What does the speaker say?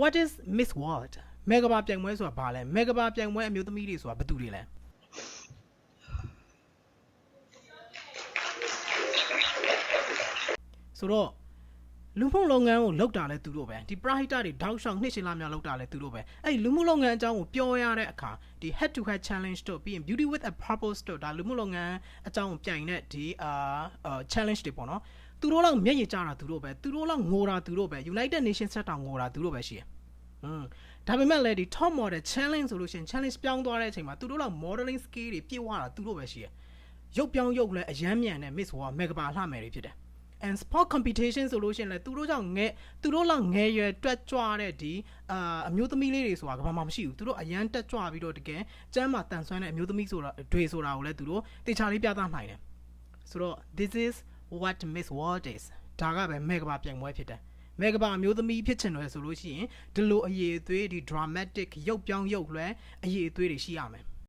what is miss world မေဂဘာပြိုင်ပွဲဆိုတာဘာလဲမေဂဘာပြိုင်ပွဲအမျိုးသမီးတွေဆိုတာဘာတူတွေလဲဆိုတော့ လူမှုလုပ်ငန်းကိုလုပ်တာလဲသူတို့ပဲဒီ private တွေတောက်ရှောင်နှစ်ရှည်လာများလုပ်တာလဲသူတို့ပဲအဲ့ဒီလူမှုလုပ်ငန်းအကြောင်းကိုပြောရတဲ့အခါဒီ head to head challenge တို့ပြီးရင် beauty with a purpose တို့ဒါလူမှုလုပ်ငန်းအကြောင်းကိုပြိုင်တဲ့ဒီအာအာ challenge တွေပေါ့နော်သူတို့လောက်မျက်ရည်ကျတာသူတို့ပဲသူတို့လောက်ငိုတာသူတို့ပဲ United Nations ဆက်တောင်ငိုတာသူတို့ပဲရှိတယ်อืมဒါပေမဲ့လည်းဒီ top model challenge ဆိုလို့ရှိရင် challenge ပြောင်းသွားတဲ့အချိန်မှာသူတို့လောက် modeling skill တွေပြည့်ဝတာသူတို့ပဲရှိတယ်ရုပ်ပြောင်းရုပ်လည်းအယမ်းမြန်တဲ့ Miss World မေဂဘာလှမယ်တွေဖြစ်တယ် and sport competition ဆိုလို့ရှိရင်လည်းသူတို့ကြောင့်ငဲသူတို့လောက်ငဲရွယ်တွက်ကြွတဲ့ဒီအာအမျိုးသမီးလေးတွေဆိုတာကဘာမှမရှိဘူးသူတို့အရန်တက်ကြွပြီးတော့တကယ်ကျမ်းမာတန်ဆွမ်းတဲ့အမျိုးသမီးဆိုတာတွေဆိုတာကိုလည်းသူတို့တေချာလေးပြသနိုင်တယ်ဆိုတော့ this is what miss world is ဒါကပဲမေဂဘာပြိုင်ပွဲဖြစ်တယ်မေဂဘာအမျိုးသမီးဖြစ်ချင်တယ်ဆိုလို့ရှိရင်ဒီလိုအရေးအသွေးဒီ dramatic ရုပ်ပြောင်းရုပ်လွှဲအရေးအသွေးတွေရှိရမယ်